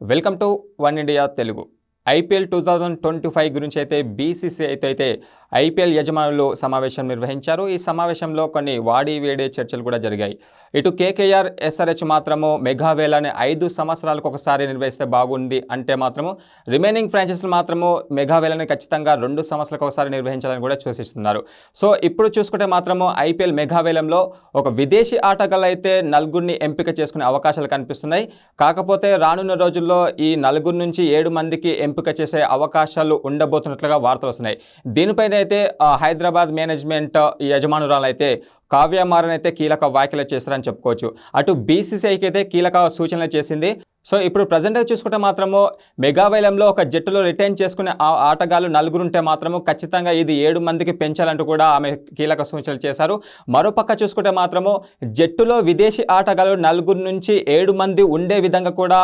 Welcome to one India Telugu. IPL two thousand twenty five గురించి అయితే BCC అయితే అయితే ఐపీఎల్ యజమానులు సమావేశం నిర్వహించారు. ఈ సమావేశంలో కొన్ని వాడి వేడే చర్చలు కూడా జరిగాయి. ఇటు కేకేఆర్ ఎస్ఆర్హెచ్ మాత్రము మెగావేలాని ఐదు సంవత్సరాలకు ఒకసారి నిర్వహిస్తే బాగుంది అంటే మాత్రము రిమైనింగ్ ఫ్రాంచైజీలు మాత్రము మెగావేలని ఖచ్చితంగా రెండు సంవత్సరాలకు ఒకసారి నిర్వహించాలని కూడా సూచిస్తున్నారు. సో ఇప్పుడు చూసుకుంటే మాత్రము ఐపీఎల్ మెగావేలంలో ఒక విదేశీ ఆటగాళ్ళు అయితే నలుగురిని ఎంపిక చేసుకునే అవకాశాలు కనిపిస్తున్నాయి. కాకపోతే రానున్న రోజుల్లో ఈ నలుగురు నుంచి ఏడు మందికి ఎంపిక చేసే అవకాశాలు ఉండబోతున్నట్లుగా వార్తలు వస్తున్నాయి. దీనిపైనే అయితే హైదరాబాద్ మేనేజ్మెంట్ యజమానురాలు అయితే కావ్య మారన్ అయితే కీలక వ్యాఖ్యలు చేశారని చెప్పుకోవచ్చు. అటు బీసీసీఐకి అయితే కీలక సూచనలు చేసింది సో ఇప్పుడు ప్రజెంట్గా చూసుకుంటే మాత్రము మెగావైలంలో ఒక జట్టులో రిటైన్ చేసుకునే ఆ ఆటగాళ్ళు నలుగురు ఉంటే మాత్రము ఖచ్చితంగా ఇది ఏడు మందికి పెంచాలంటూ కూడా ఆమె కీలక సూచనలు చేశారు. మరోపక్క చూసుకుంటే మాత్రము జట్టులో విదేశీ ఆటగాళ్ళు నలుగురు నుంచి ఏడు మంది ఉండే విధంగా కూడా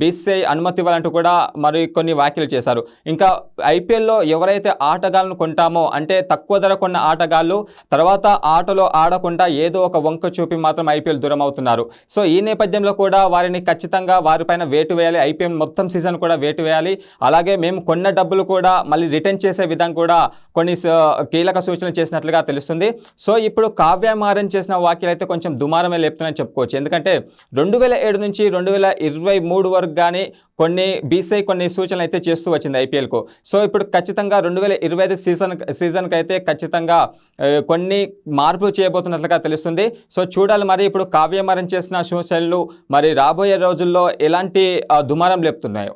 బీసీఐ అనుమతి ఇవ్వాలంటూ కూడా మరి కొన్ని వ్యాఖ్యలు చేశారు. ఇంకా ఐపీఎల్లో ఎవరైతే ఆటగాళ్ళను కొంటామో అంటే తక్కువ ధర కొన్న ఆటగాళ్ళు తర్వాత ఆటలో ఆడకుండా ఏదో ఒక వంక చూపి మాత్రం ఐపీఎల్ దూరం అవుతున్నారు. సో ఈ నేపథ్యంలో కూడా వారిని ఖచ్చితంగా వారిపైన వేటు వేయాలి. ఐపీఎల్ మొత్తం సీజన్ కూడా వేటు వేయాలి. అలాగే మేము కొన్న డబ్బులు కూడా మళ్ళీ రిటర్న్ చేసే విధంగా కూడా కొన్ని స- కీలక సూచనలు చేసినట్లుగా తెలుస్తుంది. సో ఇప్పుడు కావ్య మారన్ చేసిన వ్యాఖ్యలు అయితే కొంచెం దుమారమే లేపుతున్నాయని చెప్పుకోవచ్చు. ఎందుకంటే రెండు వేల ఏడు నుంచి రెండు వేల ఇరవై మూడు వరకు కానీ కొన్ని బీసీఐ కొన్ని సూచనలు అయితే చేస్తూ వచ్చింది ఐపీఎల్కు. సో ఇప్పుడు ఖచ్చితంగా రెండు వేల ఇరవై ఐదు సీజన్ సీజన్కి అయితే ఖచ్చితంగా కొన్ని మార్పులు చేయబోతున్నట్లుగా తెలుస్తుంది. సో చూడాలి మరి ఇప్పుడు కావ్యమారం చేసిన సూచనలు మరి రాబోయే రోజుల్లో ఎలాంటి దుమారం లేపుతున్నాయో.